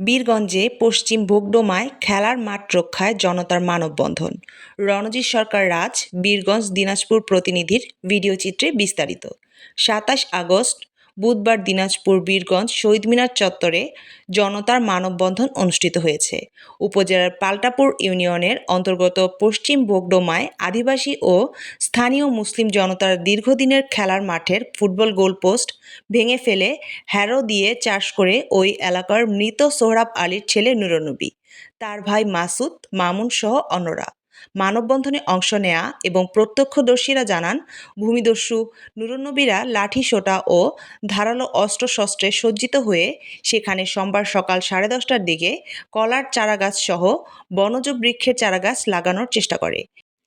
বীরগঞ্জে পশ্চিম ভোগডোমায় খেলার মাঠ রক্ষায় জনতার মানববন্ধন। রণজিৎ সরকার রাজ, বীরগঞ্জ দিনাজপুর প্রতিনিধির ভিডিও চিত্রে বিস্তারিত। সাতাশ আগস্ট বুধবার দিনাজপুর, বীরগঞ্জ, শহীদ মিনার চত্বরে জনতার মানববন্ধন অনুষ্ঠিত হয়েছে। উপজেলার পাল্টাপুর ইউনিয়নের অন্তর্গত পশ্চিম ভোগডোমায় আদিবাসী ও স্থানীয় মুসলিম জনতার দীর্ঘদিনের খেলার মাঠের ফুটবল গোলপোস্ট ভেঙে ফেলে হ্যারো দিয়ে চাষ করে ওই এলাকার মৃত সোহরাব আলীর ছেলে নুরনবী। তার ভাই মাসুদ, মামুন সহ অন্যরা। মানববন্ধনে অংশ নেয়া এবং প্রত্যক্ষদর্শীরা জানান, ভূমিদস্যু নুরনবীরা লাঠি সোটা ও ধারালো অস্ত্রশস্ত্রে সজ্জিত হয়ে সেখানে সোমবার সকাল সাড়ে দশটার দিকে কলার চারাগাছ সহ বনজ বৃক্ষের চারাগাছ লাগানোর চেষ্টা করে।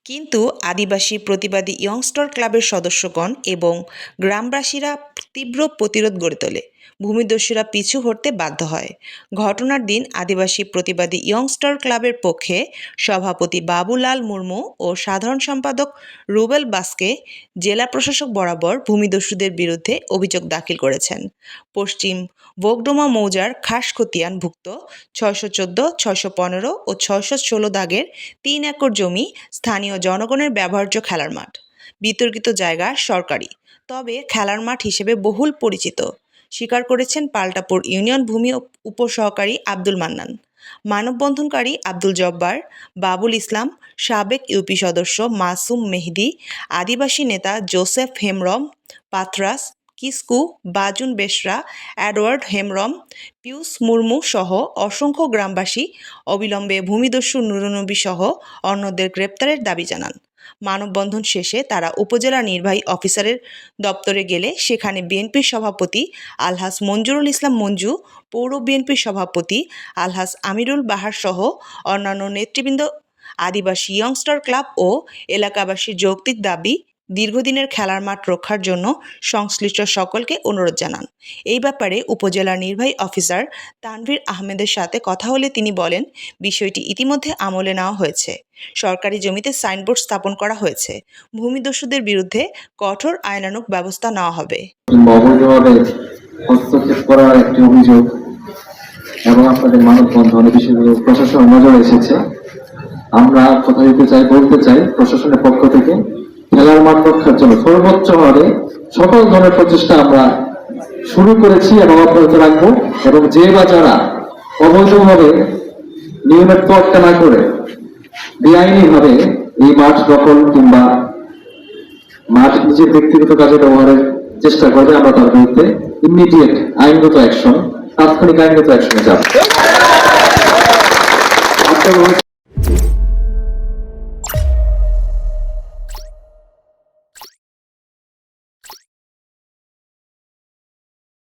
কিন্তু আদিবাসী প্রতিবাদী ইয়ংস্টার ক্লাবের সদস্যগণ এবং গ্রামবাসীরা তীব্র প্রতিরোধ গড়ে তোলে। ভূমিদস্যুরা পিছু হটতে বাধ্য হয়। ঘটনার দিন আদিবাসী প্রতিবাদী ইয়ংস্টার ক্লাবের পক্ষে সভাপতি বাবুলাল মুর্মু ও সাধারণ সম্পাদক রুবেল বাসকে জেলা প্রশাসক বরাবর ভূমিদস্যুদের বিরুদ্ধে অভিযোগ দাখিল করেছেন। পশ্চিম বোগডোমা মৌজার খাস খাসখতিয়ানভুক্ত ছয়শো চোদ্দ, ছয়শো পনেরো ও ছয়শো ষোলো দাগের তিন একর জমি স্থানীয় জনগণের ব্যবহার্য খেলার মাঠ। বিতর্কিত জায়গা সরকারি, তবে খেলার মাঠ হিসেবে বহুল পরিচিত। স্বীকার করেছেন পাল্টাপুর ইউনিয়ন ভূমি উপসহকারী আব্দুল মান্নান। মানববন্ধনকারী আব্দুল জব্বার, বাবুল ইসলাম, সাবেক ইউপি সদস্য মাসুম মেহদি, আদিবাসী নেতা জোসেফ হেমরম, পাথরাস, কিসকু, বাজুন বেশরা অ্যাডওয়ার্ড হেমরম পিয়ুষ মুর্মু সহ অসংখ্য গ্রামবাসী অবিলম্বে ভূমিদস্যু নুরনবী সহ অন্যদের গ্রেপ্তারের দাবি জানান। মানববন্ধন শেষে তারা উপজেলা নির্বাহী অফিসারের দপ্তরে গেলে সেখানে বিএনপির সভাপতি আলহাস মঞ্জুরুল ইসলাম মঞ্জু, পৌর বিএনপির সভাপতি আলহাস আমিরুল বাহার সহ অন্যান্য নেতৃবৃন্দ, আদিবাসী ইয়ংস্টার ক্লাব ও এলাকাবাসীর যৌক্তিক দাবি দীর্ঘদিনের খেলার মাঠ রক্ষার জন্য সংশ্লিষ্ট সকলকে অনুরোধ জানান। এই ব্যাপারে উপজেলা নির্বাহী অফিসার তানভীর আহমেদের সাথে কথা হলে তিনি বলেন, বিষয়টি ইতিমধ্যে আমলে নেওয়া হয়েছে। সরকারি জমিতে সাইনবোর্ড স্থাপন করা হয়েছে। ভূমিদস্যুদের বিরুদ্ধে কঠোর আইনানুগ ব্যবস্থা নেওয়া হবে। এবং আপনাদের মানববন্ধন নজরে এসেছে। আমরা কথা দিতে চাই, বলতে চাই প্রশাসনের পক্ষ থেকে খেলার মাঠ রক্ষার জন্য সর্বোচ্চ হারে সকল ধরনের প্রচেষ্টা আমরা শুরু করেছি এবং অব্যাহত রাখব এবং যে বা যারা অবৈধভাবে নিয়মের তোয়াক্কা না করে বেআইনিভাবে এই মাঠ দখল কিংবা মাঠ নিজের ব্যক্তিগত কাজে ব্যবহারের চেষ্টা করবে আমরা তার বিরুদ্ধে ইমিডিয়েট আইনগত অ্যাকশন তাৎক্ষণিক আইনগত অ্যাকশনে যাব। আপনার